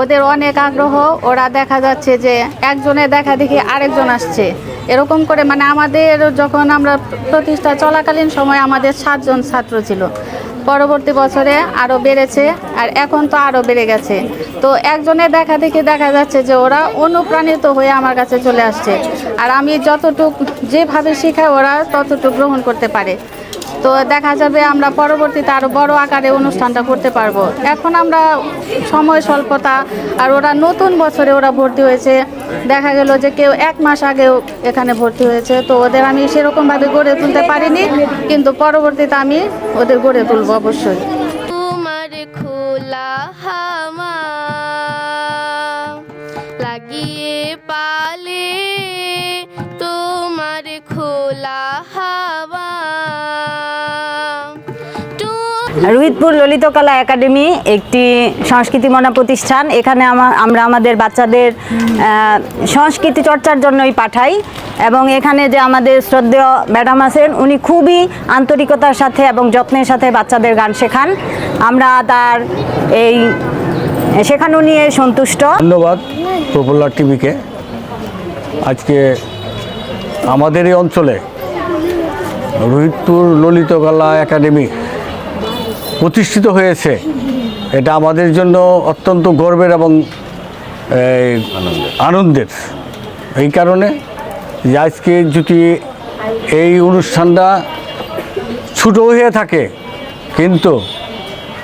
ওদের অনেক আগ্রহ, ওরা দেখা যাচ্ছে যে একজনে দেখা দেখি আরেকজন আসছে। এরকম করে মানে আমাদের যখন আমরা প্রতিষ্ঠা চলাকালীন সময় আমাদের সাতজন ছাত্র ছিল। পরবর্তী বছরে আরও বেড়েছে আর এখন তো আরও বেড়ে গেছে। তো একজনে দেখা দেখি দেখা যাচ্ছে যে ওরা অনুপ্রাণিত হয়ে আমার কাছে চলে আসছে। আর আমি যতটুক যেভাবে শেখাই ওরা ততটুকু গ্রহণ করতে পারে। তো দেখা যাবে আমরা পরবর্তীতে আরও বড় আকারে অনুষ্ঠানটা করতে পারব। এখন আমরা সময়, স্বল্পতা, আর ওরা নতুন বছরে ওরা ভর্তি হয়েছে। দেখা গেল যে কেউ এক মাস আগেও এখানে ভর্তি হয়েছে। তো ওদের আমি সেরকমভাবে গড়ে তুলতে পারিনি, কিন্তু পরবর্তীতে আমি ওদের গড়ে তুলবো অবশ্যই। তোমার খোলা হামা লাগিয়ে পালে রোহিতপুর ললিতকলা একাডেমি একটি সংস্কৃতি মনা প্রতিষ্ঠান এখানে আমা- আমরা আমাদের বাচ্চাদের সংস্কৃতি চর্চার জন্যই পাঠাই এবং এখানে যে আমাদের শ্রদ্ধেয় ম্যাডাম আছেন, উনি খুবই আন্তরিকতার সাথে এবং যত্নের সাথে বাচ্চাদের গান শেখান। আমরা তার এই, শেখানো নিয়ে সন্তুষ্ট। ধন্যবাদ পপুলার টিভিকে। আজকে আমাদের এই অঞ্চলে রোহিতপুর ললিতকলা একাডেমি প্রতিষ্ঠিত হয়েছে। এটা আমাদের জন্য অত্যন্ত গর্বের এবং আনন্দের। এই কারণে যে আজকে যদি এই অনুষ্ঠানটা ছোটো হয়ে থাকে, কিন্তু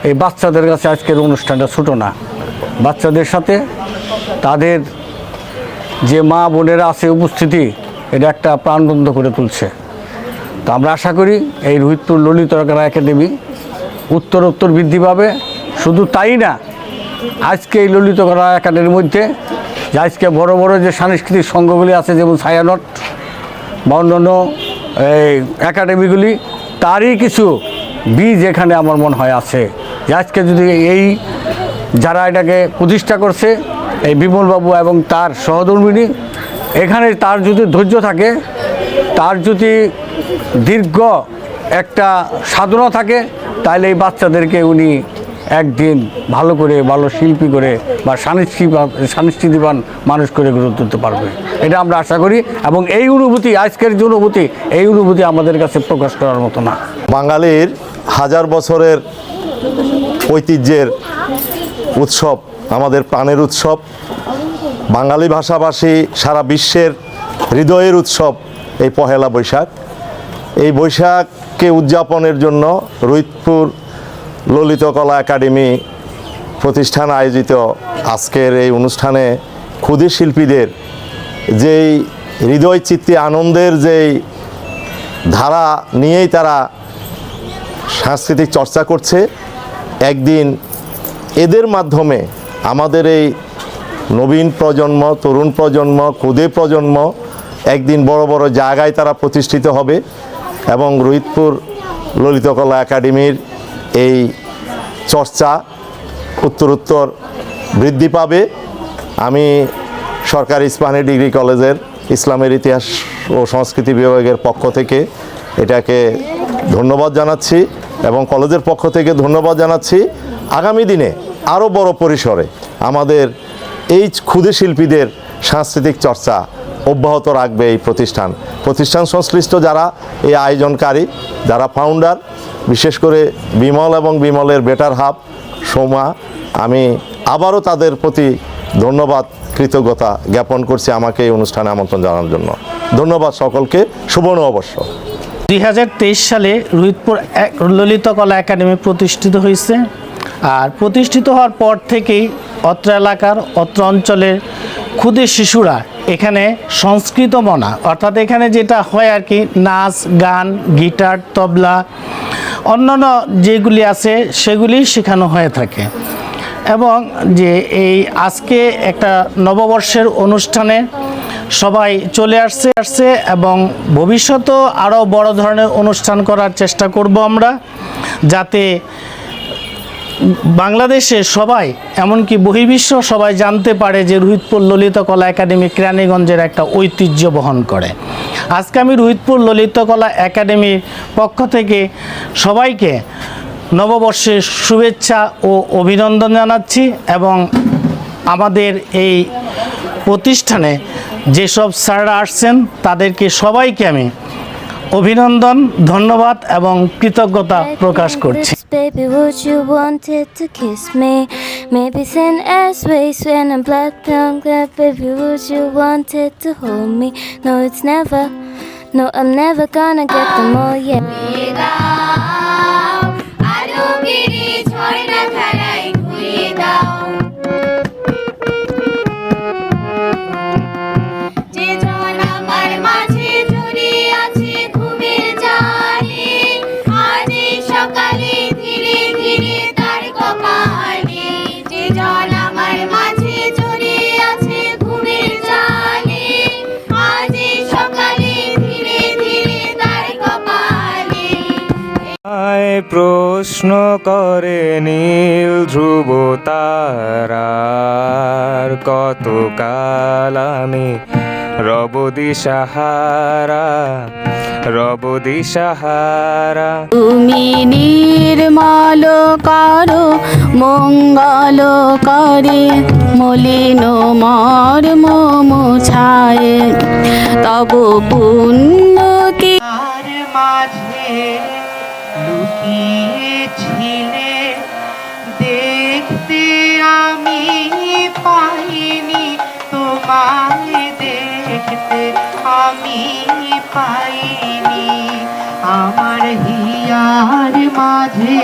এই বাচ্চাদের কাছে আজকের অনুষ্ঠানটা ছোটো না। বাচ্চাদের সাথে তাদের যে মা বোনেরা আছে উপস্থিতি, এটা একটা প্রাণবন্ধ করে তুলছে। তো আমরা আশা করি এই রোহিতপুর ললিতকলা একাডেমি উত্তর উত্তর বৃদ্ধি পাবে। শুধু তাই না, আজকে এই ললিতকলা একাডেমির মধ্যে, যে আজকে বড় বড় যে সাংস্কৃতিক সংঘগুলি আছে, যেমন ছায়ানট বা অন্যান্য এই একাডেমিগুলি, তারই কিছু বীজ এখানে আমার মনে হয় আছে। যে আজকে যদি এই যারা এটাকে প্রতিষ্ঠা করছে, এই বিমলবাবু এবং তার সহধর্মিনী, এখানে তার যদি ধৈর্য থাকে, তার যদি দীর্ঘ একটা সাধনা থাকে তাহলে এই বাচ্চাদেরকে উনি একদিন ভালো করে, ভালো শিল্পী করে বা সাংস্কৃতিক সাংস্কৃতিবান মানুষ করে গড়ে তুলতে পারবে। এটা আমরা আশা করি এবং এই অনুভূতি, আজকের যে অনুভূতি, এই অনুভূতি আমাদের কাছে প্রকাশ করার মতো না। বাঙালির হাজার বছরের ঐতিহ্যের উৎসব, আমাদের প্রাণের উৎসব, বাঙালি ভাষাভাষী সারা বিশ্বের হৃদয়ের উৎসব এই পহেলা বৈশাখ। এই বৈশাখকে উদযাপনের জন্য রোহিতপুর ললিতকলা একাডেমি প্রতিষ্ঠান আয়োজিত আজকের এই অনুষ্ঠানে ক্ষুদে শিল্পীদের যেই হৃদয় চিত্তে আনন্দের যেই ধারা নিয়েই তারা সাংস্কৃতিক চর্চা করছে, একদিন এদের মাধ্যমে আমাদের এই নবীন প্রজন্ম, তরুণ প্রজন্ম, ক্ষুদে প্রজন্ম একদিন বড় বড় জায়গায় তারা প্রতিষ্ঠিত হবে। এবং রোহিতপুর ললিতকলা একাডেমির এই চর্চা উত্তরোত্তর বৃদ্ধি পাবে। আমি সরকারি ইসলামী ডিগ্রি কলেজের ইসলামের ইতিহাস ও সংস্কৃতি বিভাগের পক্ষ থেকে এটাকে ধন্যবাদ জানাচ্ছি এবং কলেজের পক্ষ থেকে ধন্যবাদ জানাচ্ছি। আগামী দিনে আরও বড় পরিসরে আমাদের এই ক্ষুদে শিল্পীদের সাংস্কৃতিক চর্চা অব্যাহত রাখবে এই প্রতিষ্ঠান। প্রতিষ্ঠান সংশ্লিষ্ট যারা এই আয়োজনকারী, যারা ফাউন্ডার বিশেষ করে বিমল এবং বিমলের বেটার হাব সোমা, আমি আবারও তাদের প্রতি ধন্যবাদ, কৃতজ্ঞতা জ্ঞাপন করছি আমাকে এই অনুষ্ঠানে আমন্ত্রণ জানানোর জন্য। ধন্যবাদ সকলকে সুবর্ণ অবশ্য দুই হাজার তেইশ সালে রোহিতপুর এক- ললিত কলা একাডেমি প্রতিষ্ঠিত হয়েছে। আর প্রতিষ্ঠিত হওয়ার পর থেকেই অত্র এলাকার, অত্র অঞ্চলের ক্ষুদে শিশুরা, এখানে সংস্কৃত মনা, অর্থাৎ এখানে যেটা হয় আর কি, নাচ, গান, গিটার, তবলা, অন্যান্য যেগুলি আছে সেগুলি শেখানো হয়ে থাকে। এবং যে এই আজকে একটা নববর্ষের অনুষ্ঠানে সবাই চলে আসছে আসছে এবং ভবিষ্যতেও আরও বড় ধরনের অনুষ্ঠান করার চেষ্টা করব আমরা, যাতে বাংলাদেশে সবাই এমনকি বহির্বিশ্ব সবাই জানতে পারে যে রোহিতপুর ললিত কলা একাডেমি কেরানীগঞ্জের একটা ঐতিহ্য বহন করে। আজকে আমি রোহিতপুর ললিত কলা একাডেমির পক্ষ থেকে সবাইকে নববর্ষের শুভেচ্ছা ও অভিনন্দন জানাচ্ছি এবং আমাদের এই প্রতিষ্ঠানে যেসব স্যাররা আসছেন তাদেরকে সবাইকে আমি অভিনন্দন ধন্যবাদ এবং কৃতজ্ঞতা প্রকাশ করছি। Baby, would you wanted to kiss me? Maybe thin as waist when I'm blood punk. Baby, would you wanted to hold me? No, it's never. No, I'm never gonna get them all yet. করে নীল ধ্রুব তারার। কত কাল আমি রব দিশাহারা রব দিশাহারা তুমি নির্মল করো মঙ্গল করে মলিন মর্ম মুছায়। তব পুণ্য কি? মাঝে তোমায় দেখতে আমি পাইনি। আমার হিয়ার মাঝে